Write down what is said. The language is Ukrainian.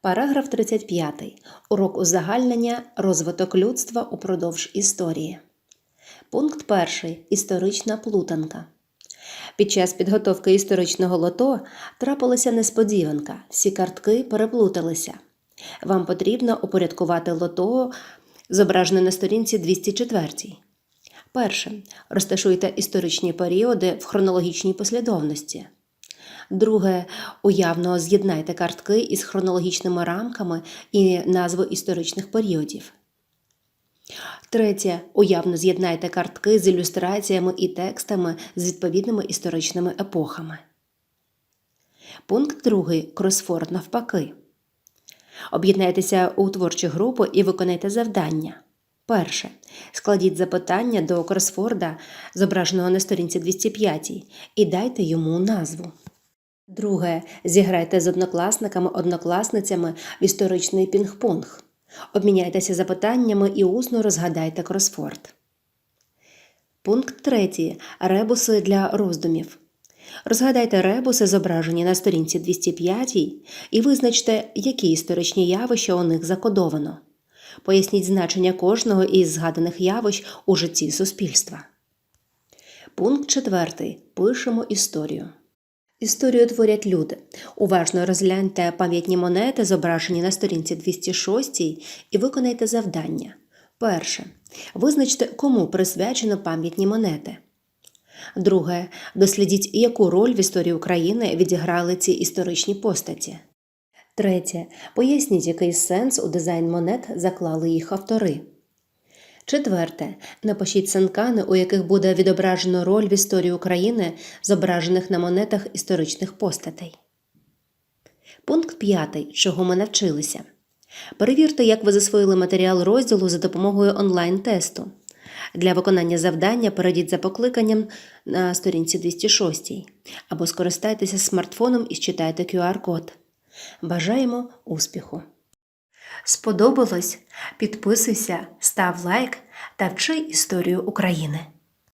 Параграф 35. Урок узагальнення розвиток людства упродовж історії. Пункт 1. Історична плутанка. Під час підготовки історичного лото трапилася несподіванка. Всі картки переплуталися. Вам потрібно упорядкувати лото, зображене на сторінці 204. Перше. Розташуйте історичні періоди в хронологічній послідовності. Друге, уявно з'єднайте картки із хронологічними рамками і назву історичних періодів. Третє, уявно з'єднайте картки з ілюстраціями і текстами з відповідними історичними епохами. Пункт другий. Кросфорд навпаки. Об'єднайтеся у творчу групу і виконайте завдання. Перше. Складіть запитання до кросфорда, зображеного на сторінці 205, і дайте йому назву. Друге. Зіграйте з однокласниками-однокласницями в історичний пінг-понг. Обміняйтеся запитаннями і усно розгадайте кросфорд. Пункт 3. Ребуси для роздумів. Розгадайте ребуси, зображені на сторінці 205, і визначте, які історичні явища у них закодовано. Поясніть значення кожного із згаданих явищ у житті суспільства. Пункт 4. Пишемо історію. Історію творять люди. Уважно розгляньте пам'ятні монети, зображені на сторінці 206, і виконайте завдання. Перше. Визначте, кому присвячено пам'ятні монети. Друге. Дослідіть, яку роль в історії України відіграли ці історичні постаті. Третє. Поясніть, який сенс у дизайн монет заклали їх автори. Четверте. Напишіть санкани, у яких буде відображено роль в історії України, зображених на монетах історичних постатей. Пункт 5. Чого ми навчилися. Перевірте, як ви засвоїли матеріал розділу за допомогою онлайн-тесту. Для виконання завдання перейдіть за покликанням на сторінці 206 або скористайтеся смартфоном і считайте QR-код. Бажаємо успіху! Сподобалось? Підписуйся, став лайк та вчи історію України.